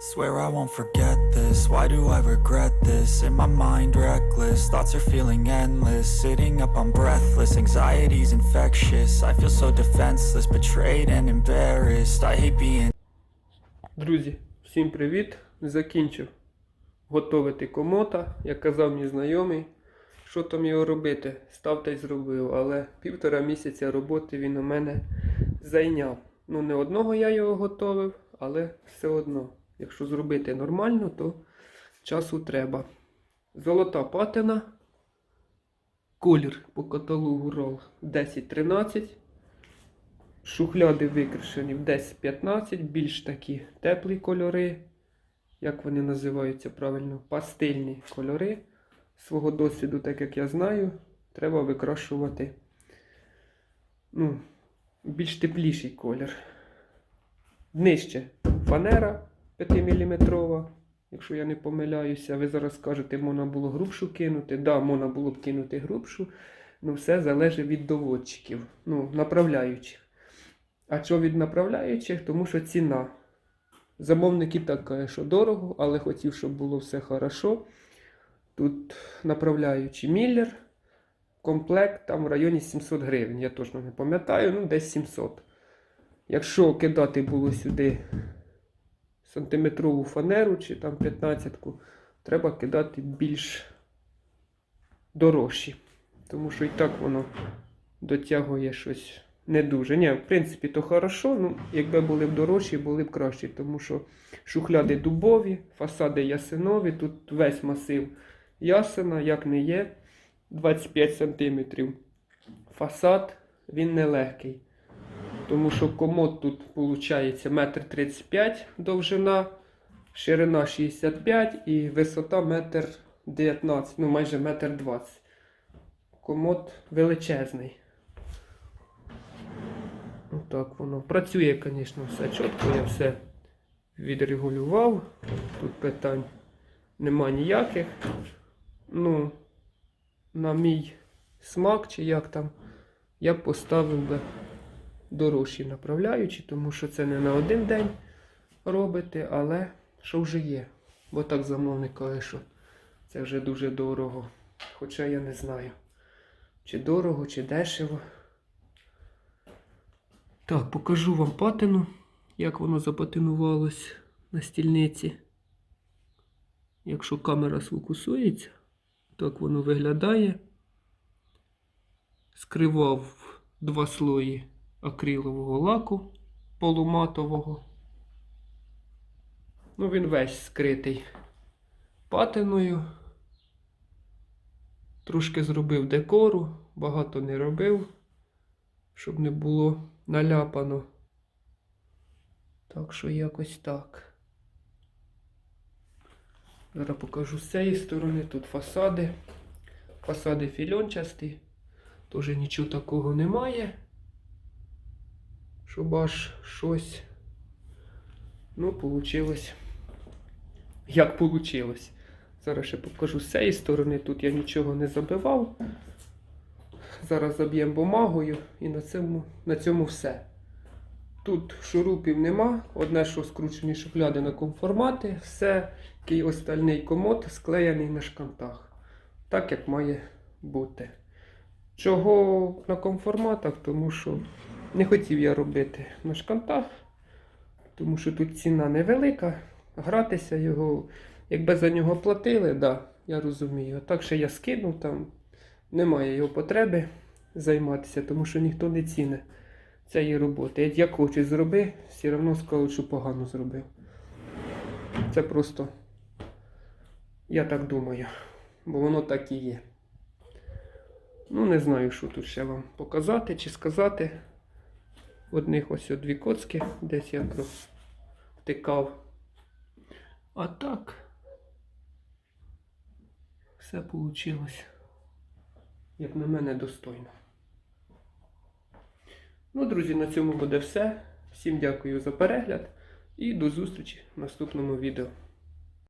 Swear I won't forget this. Why do I regret this? In my mind, reckless. Thoughts are feeling endless. Sitting up, I'm breathless. Anxiety's infectious. I feel so defenseless, betrayed and embarrassed. I hate being. Друзі, всім привіт! Закінчив Готувати комота, як казав мій знайомий. Що там його робити? Став та й зробив, але півтора місяця роботи він у мене зайняв. Ну, не одного я його готовив, але все одно. Якщо зробити нормально, то часу треба. Золота патина. Колір по каталогу ROLL 10-13. Шухляди викрашені в 10-15, більш такі теплі кольори, як вони називаються правильно, пастильні кольори. Свого досвіду, так як я знаю, треба викрашувати ну, більш тепліший колір. Нижче фанера 5-мм, якщо я не помиляюся, ви зараз скажете, можна було грубшу кинути. Так, да, можна було б кинути грубшу, але все залежить від доводчиків, ну, направляючих. А що від направляючих? Тому що ціна. Замовник і так каже, що дорого, але хотів, щоб було все хорошо. Тут направляючий Міллер, комплект там в районі 700 гривень. Я точно не пам'ятаю, ну десь 700. Якщо кидати було сюди сантиметрову фанеру чи там 15-ку, треба кидати більш дорожчі. Тому що і так воно дотягує щось не дуже. Ні, в принципі, то хорошо. Ну, якби були б дорожчі, були б кращі, тому що шухляди дубові, фасади ясенові, тут весь масив ясена, як не є, 25 см. Фасад він нелегкий. Тому що комод тут виходить 1,35 м довжина, ширина 65 і висота 1,19 м, ну майже 1,20 м. Комод величезний. Отак воно. Працює, звісно, все чітко, я все відрегулював. Тут питань нема ніяких. Ну, на мій смак, чи як там, я поставив би дорожчі направляючі, тому що це не на один день робити, але що вже є. Бо так замовник каже, що це вже дуже дорого. Хоча я не знаю, чи дорого, чи дешево. Так, покажу вам патину, як воно запатинувалось на стільниці. Якщо камера сфокусується, так воно виглядає. Скривав два слої акрилового лаку полуматового. Ну, він весь скритий патиною. Трошки зробив декору, багато не робив, щоб не було наляпано. Так що якось так. Зараз покажу з цієї сторони. Тут фасади. Фасади фільончасті. Теж нічого такого немає. Щоб аж щось. Ну, получилось. Як получилось. Зараз ще покажу з цієї сторони. Тут я нічого не забивав. Зараз заб'ємо бумагою і на цьому, на цьому все. Тут шурупів нема. Одне, що скручені шухляди на конформати, все, який остальний комод склеєний на шкантах. Так як має бути. Чого на конформатах? Тому що не хотів я робити на шкантах, тому що тут ціна невелика. Гратися його, якби за нього платили, да, я розумію. Так що я скинув там, немає його потреби займатися, тому що ніхто не ціне цієї роботи. Як я хочу зроби, все одно скажуть, що погано зробив. Це просто, я так думаю, бо воно так і є. Ну, не знаю, що тут ще вам показати чи сказати. Одних ось дві коцки, десь я провтикав. А так, все вийшло, як на мене, достойно. Ну, друзі, на цьому буде все. Всім дякую за перегляд і до зустрічі в наступному відео.